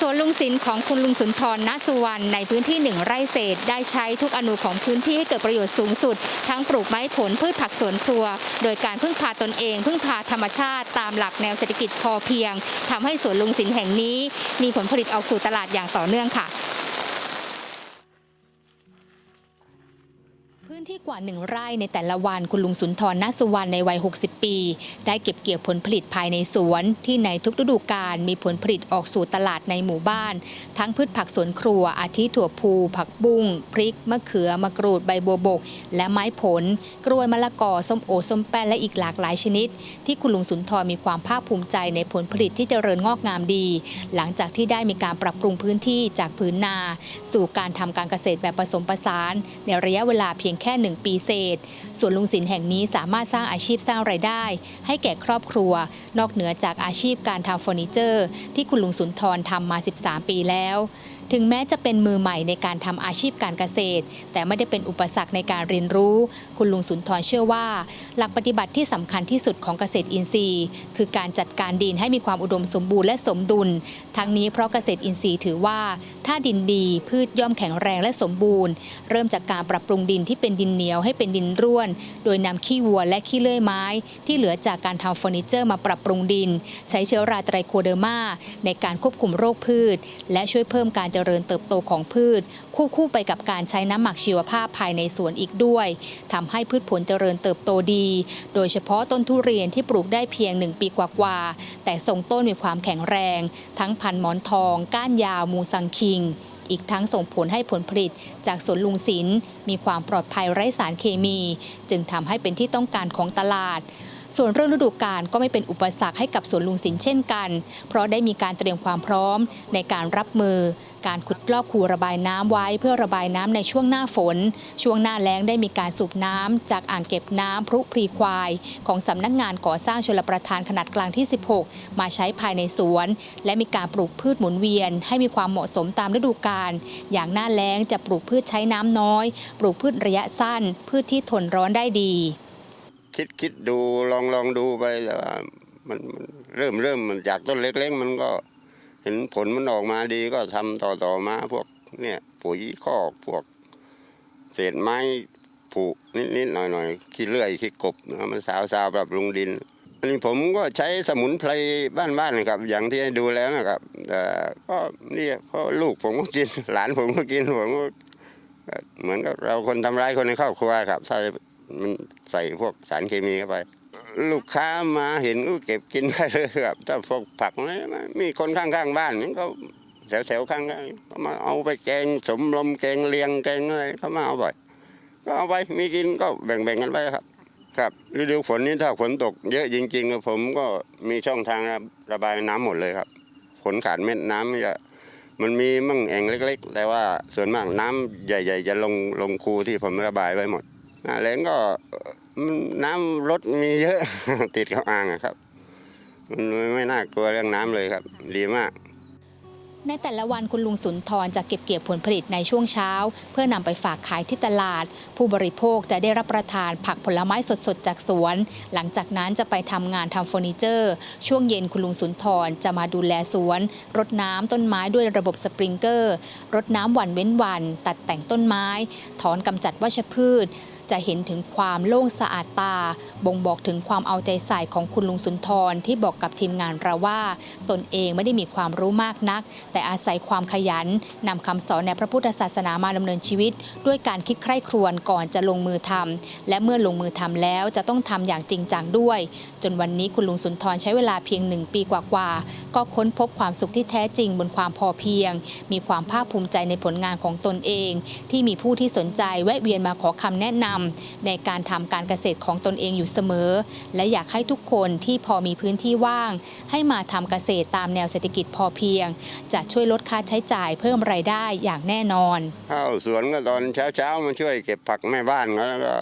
สวนลุงศิลป์ของคุณลุงสุนทรณสุวรรณในพื้นที่หนึ่งไร่เศษ ได้ใช้ทุกอนุของพื้นที่ให้เกิดประโยชน์สูงสุด ทั้งปลูกไม้ผลพืชผักสวนครัว โดยการพึ่งพาตนเอง พึ่งพาธรรมชาติ ตามหลักแนวเศรษฐกิจพอเพียงทำให้สวนลุงศิลป์แห่งนี้ มีผลผลิตออกสู่ตลาดอย่างต่อเนื่องค่ะ พื้นที่กว่าหนึ่งไร่ในแต่ละวันคุณลุงสุนทรณสุวรรณในวัย 60 ปี ได้เก็บเกี่ยวผลผลิตภายในสวน ที่ในทุกฤดูกาลมีผลผลิตออกสู่ตลาดในหมู่บ้าน ทั้งพืชผักสวนครัว อาทิถั่วพู ผักบุ้ง พริก มะเขือ มะกรูด ใบบัวบก และไม้ผล กล้วยมะละกอ ส้มโอ ส้มแป้น และอีกหลากหลายชนิด ที่คุณลุงสุนทรมีความภาคภูมิใจในผลผลิตที่เจริญงอกงามดี หลังจากที่ได้มีการปรับปรุงพื้นที่จากพื้นนา สู่การทำการเกษตรแบบผสมผสาน ในระยะเวลาเพียงแค่ค่ 1 ปีเศษ ส่วนลุงสินแห่งนี้สามารถสร้างอาชีพสร้างไรายได้ ให้แก่ครอบครัว นอกเหนือจากอาชีพการทำเฟอร์นิเจอร์ ที่คุณลุงสุนทรทำมา 13 ปีแล้ว ถึงแม้จะเป็นมือใหม่ในการทำอาชีพการเกษตร แต่ไม่ได้เป็นอุปสรรคในการเรียนรู้ คุณลุงสุนทรเชื่อว่า หลักปฏิบัติที่สำคัญที่สุดของเกษตรอินทรีย์ คือการจัดการดินให้มีความอุดมสมบูรณ์และสมดุล ทั้งนี้เพราะเกษตรอินทรีย์ถือว่า ถ้าดินดีพืชย่อมแข็งแรงและสมบูรณ์ เริ่มจากการปรับปรุงดินที่เป็นดินเหนียวให้เป็นดินร่วน โดยนำขี้วัวและขี้เลื่อยไม้ ที่เหลือจากการทำเฟอร์นิเจอร์มาปรับปรุงดิน ใช้เชื้อราไตรโคเดอร์มาในการควบคุมโรคพืช และช่วยเพิ่มการเจจริญเติบโตของพืช ควบคู่ไปกับการใช้น้ำหมักชีวภาพภายในสวนอีกด้วยทำให้พืชผลเจริญเติบโตดี โดยเฉพาะต้นทุเรียนที่ปลูกได้เพียง 1 ปีกว่าๆแต่ทรงต้นมีความแข็งแรง ทั้งพันธุ์หมอนทอง ก้านยาวมูซังคิงอีกทั้งส่งผลให้ผลผลิตจากสวนลุงศิลป์มีความปลอดภัยไร้สารเคมี จึงทำให้เป็นที่ต้องการของตลาด ส่วนเรื่องฤดูกาลก็ไม่เป็นอุปสรรคให้กับสวนลุงสินเช่นกัน เพราะได้มีการเตรียมความพร้อมในการรับมือ การขุดลอกคูระบายน้ำไว้เพื่อระบายน้ำในช่วงหน้าฝน ช่วงหน้าแล้งได้มีการสูบน้ำจากอ่างเก็บน้ำพรุพรีควาย ของสำนักงานก่อสร้างชลประทานขนาดกลางที่ 16 มาใช้ภายในสวน และมีการปลูกพืชหมุนเวียน ให้มีความเหมาะสมตามฤดูกาลอย่างหน้าแล้งจะปลูกพืชใช้น้ำน้อย ปลูกพืชระยะสั้น พืชที่ทนร้อนได้ดี คิดคิดดูลองลองดูไปแต่ว่ามันมันเริ่มเริ่มมันจากต้นเล็กๆมันก็เห็นผลมันออกมาดีก็ทำต่อต่อมาพวกเนี่ยปุ๋ยคอกพวก เศษไม้ผูกนิดนิดๆหน่อยหน่อยๆขี้เลื่อยขี้กบนะมันสาวสาวปรับปรุงดินอันนี้ผมก็ใช้สมุนไพรบ้านๆนะครับ อย่างที่ดูแล้วนะครับแต่ก็นี่เพราะลูกผมก็กิน หลานผมก็กินผมก็เหมือนกับเราคนทำร้ายคนในครอบครัวครับใส่มัน ใส่พวกสารเคมีเข้าไป ลูกค้ามาเห็นก็เก็บกินได้เลยครับถ้าพวกผักอะไรนะมีคนข้างๆบ้านนี่ก็แถวๆข้างๆก็มาเอาไปแกงสมลมแกงเลียงแกงอะไรเขามาเอาบ่อยก็เอาไปมีกินก็แบ่งๆกันไปครับ ครับฤดูฝนนี้ถ้าฝนตกเยอะจริงๆผมก็มีช่องทางระบายน้ำหมดเลยครับฝนขาดเม็ดน้ำจะมันมีมั่งแอ่งเล็ก ๆ แต่ว่าส่วนมากน้ำใหญ่ ๆ จะลงลงคูที่ผมระบายไว้หมดหน้าแล้งก็มั นน้ำรถมีเยอะติดเข้าอ่างอะครับมันไม่น่ากลัวเรื่องน้ำเลยครับ ดีมาก ในแต่ละวันคุณลุงสุนทรจะเก็บเกี่ยวผลผลิตในช่วงเช้า เพื่อนำไปฝากขายที่ตลาด ผู้บริโภคจะได้รับประทานผักผลไม้สดๆ จากสวน หลังจากนั้นจะไปทำงานทำเฟอร์นิเจอร์ ช่วงเย็นคุณลุงสุนทรจะมาดูแลสวน รดน้ำต้นไม้ด้วยระบบสปริงเกอร์ รดน้ำวันเว้นวัน ตัดแต่งต้นไม้ ถอนกำจัดวัชพืชจะเห็นถึงความโล่งสะอาดตา บ่งบอกถึงความเอาใจใส่ของคุณลุงสุนทรที่บอกกับทีมงานเราว่า ตนเองไม่ได้มีความรู้มากนัก แต่อาศัยความขยันนำคำสอนในพระพุทธศาสนามาดำเนินชีวิต ด้วยการคิดใคร่ครวญก่อนจะลงมือทำและเมื่อลงมือทำแล้วจะต้องทำอย่างจริงจังด้วย จนวันนี้คุณลุงสุนทรใช้เวลาเพียงหนึ่งปีกว่าๆก็ค้นพบความสุขที่แท้จริงบนความพอเพียง มีความภาคภูมิใจในผลงานของตนเอง ที่มีผู้ที่สนใจแวะเวียนมาขอคำแนะนำในการทำการเกษตรของตนเองอยู่เสมอ และอยากให้ทุกคนที่พอมีพื้นที่ว่าง ให้มาทำเกษตรตามแนวเศรษฐกิจพอเพียงจะะช่วยลดค่าใช้จ่ายเพิ่มรายได้อย่างแน่นอนข้าวสวนก็ตอนเช้าๆมาช่วยเก็บผักแม่บ้านแล้วก็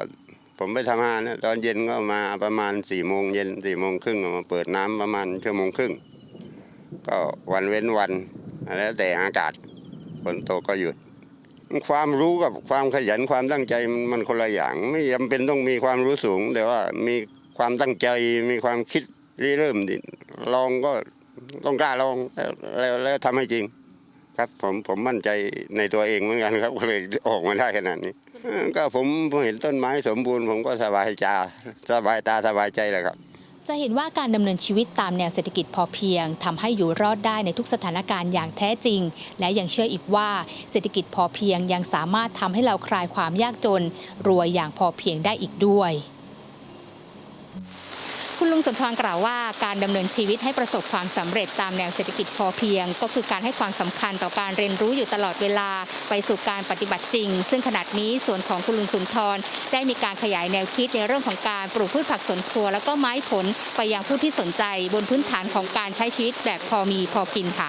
ผมไปทำงานตอนเย็นก็มาประมาณสี่โมงเย็นสี่โมงครึ่งมาเปิดน้ำประมาณชั่วโมงครึ่งก็วันเว้นวันแล้วแต่อากาศฝนตกก็หยุด ความรู้กับความขยันความตั้งใจมันมันคนละอย่าง ไม่จำเป็นต้องมีความรู้สูง แต่ว่ามีความตั้งใจมีความคิดริเริ่มดิลองก็ ต้องกล้าลองแล้วแล้วแล้วทำให้จริง ครับผมผมมั่นใจในตัวเองเหมือนกันครับก็เลยออกมาได้ขนาดนี้ ก็ผมผมเห็นต้นไม้สมบูรณ์ผมก็สบายใจสบายตาสบายใจเลยครับจะเห็นว่าการดำเนินชีวิตตามแนวเศรษฐกิจพอเพียงทำให้อยู่รอดได้ในทุกสถานการณ์อย่างแท้จริง และยังเชื่ออีกว่าเศรษฐกิจพอเพียงยังสามารถทำให้เราคลายความยากจน รวยอย่างพอเพียงได้อีกด้วย คุณลุงสุนทรกล่าวว่าการดำเนินชีวิตให้ประสบความสำเร็จตามแนวเศรษฐกิจพอเพียง ก็คือการให้ความสำคัญต่อการเรียนรู้อยู่ตลอดเวลาไปสู่การปฏิบัติจริง ซึ่งขณะนี้ส่วนของคุณลุงสุนทรได้มีการขยายแนวคิดในเรื่องของการปลูกพืชผักสวนครัว แล้วก็ไม้ผลไปยังผู้ที่สนใจ บนพื้นฐานของการใช้ชีวิตแบบพอมีพอกินค่ะ